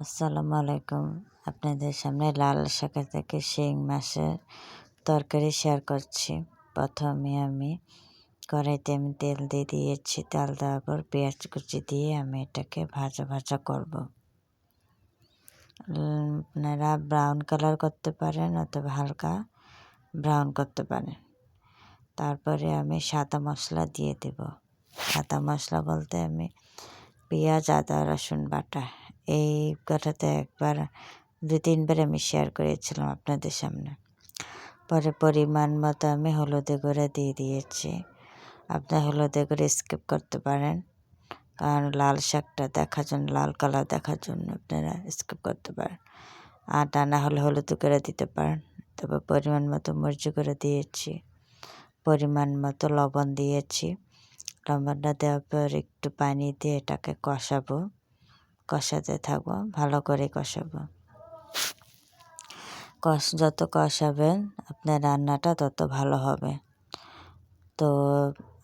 আসসালামু আলাইকুম। আপনাদের সামনে লাল শাকের থেকে শিং মাছের তরকারি শেয়ার করছি। প্রথমে আমি কড়াইতে আমি তেল দিয়ে দিয়েছি। তেল দেওয়ার পর পেঁয়াজ কুচি দিয়ে আমি এটাকে ভাজা ভাজা করব। আপনারা ব্রাউন কালার করতে পারেন অথবা হালকা ব্রাউন করতে পারেন। তারপরে আমি সাদা মশলা দিয়ে দেব। সাদা মশলা বলতে আমি পেঁয়াজ, আদা, রসুন বাটা এই কথাতে একবার দু তিনবার আমি শেয়ার করেছিলাম আপনাদের সামনে। পরে পরিমাণ মতো আমি হলুদে গুঁড়া দিয়ে দিয়েছি। আপনার হলুদে করে স্কিপ করতে পারেন। কারণ লাল শাকটা দেখার জন্য, লাল কালার দেখার জন্য আপনারা স্কিপ করতে পারেন। আর ডানা হলে হলুদ করে দিতে পারেন। তবে পরিমাণ মতো মরিচ করে দিয়েছি। পরিমাণ মতো লবণ দিয়েছি। লবণটা দেওয়ার পর একটু পানি দিয়ে এটাকে কষাবো। কষাতে থাকব, ভালো করে কষাবো। কষ, যত কষাবেন আপনার রান্নাটা তত ভালো হবে। তো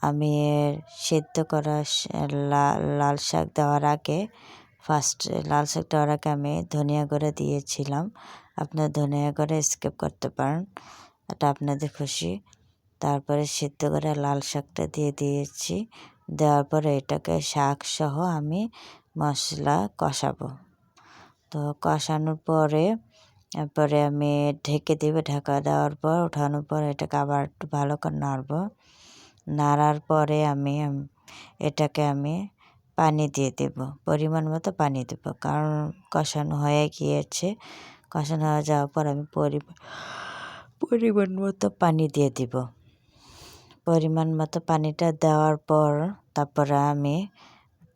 আমি সেদ্ধ করা লাল শাক দেওয়ার আগে ফার্স্ট লাল শাক দেওয়ার আগে আমি ধনিয়া করে দিয়েছিলাম। আপনার ধনিয়া করে স্কিপ করতে পারেন, এটা আপনাদের খুশি। তারপরে সিদ্ধ করে লাল শাকটা দিয়ে দিয়েছি। দেওয়ার পরে এটাকে শাক সহ আমি মশলা কষাবো। তো কষানোর পরে তারপরে আমি ঢেকে দেবো ঢাকা দেওয়ার পর, ওঠানোর পর এটাকে আবার একটু ভালো করে নাড়ব। নাড়ার পরে আমি, এটাকে আমি পানি দিয়ে দেব, পরিমাণ মতো পানি দেব। কারণ কষানো হয়ে গিয়েছে। কষানো হয়ে যাওয়ার পর আমি পরিমাণ মতো পানি দিয়ে দিব। পরিমাণ মতো পানিটা দেওয়ার পর, তারপরে আমি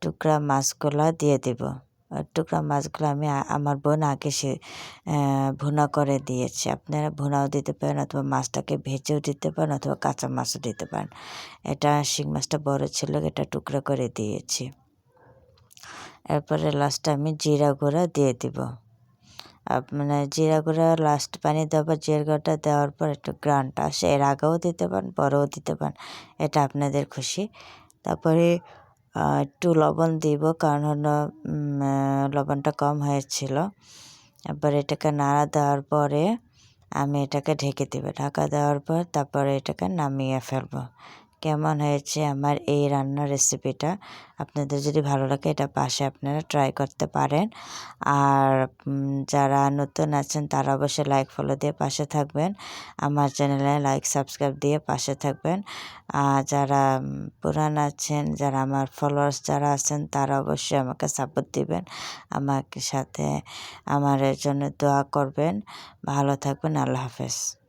টুকরা মাছগুলো দিয়ে দেব। টুকরা মাছগুলো আমি আমার বোন আগে সে ভুনা করে দিয়েছে। আপনারা ভুনাও দিতে পারেন অথবা মাছটাকে ভেজেও দিতে পারেন অথবা কাঁচা মাছও দিতে পারেন। এটা শিং মাছটা বড় ছিল, এটা টুকরা করে দিয়েছি। এরপরে লাস্টে আমি জিরা গুঁড়া দিয়ে দিব। মানে জিরা গুঁড়া লাস্ট পানি দেওয়ার জিরা গুঁড়াটা দেওয়ার পর একটু গ্রানটা আসে। এর আগেও দিতে পারেন, পরেও দিতে পারেন। এটা আপনাদের খুশি। তারপরে একটু লবণ দিব, কারণ হলো লবণটা কম হয়েছিল। এবার এটাকে নাড়া দেওয়ার পরে আমি এটাকে ঢেকে দেবো। ঢাকা দেওয়ার পর তারপরে এটাকে নামিয়ে ফেলব। কেমন হয়েছে আমার এই রান্নার রেসিপিটা আপনাদের যদি ভালো লাগে এটা পাশে আপনারা ট্রাই করতে পারেন। আর যারা নতুন আছেন তারা অবশ্যই লাইক ফলো দিয়ে পাশে থাকবেন। আমার চ্যানেলে লাইক সাবস্ক্রাইব দিয়ে পাশে থাকবেন। আর যারা পুরান আছেন, যারা আমার ফলোয়ার্স যারা আছেন তারা অবশ্যই আমাকে সাপোর্ট দিবেন। আমাকে সাথে, আমার জন্য দোয়া করবেন। ভালো থাকবেন, আল্লাহ হাফেজ।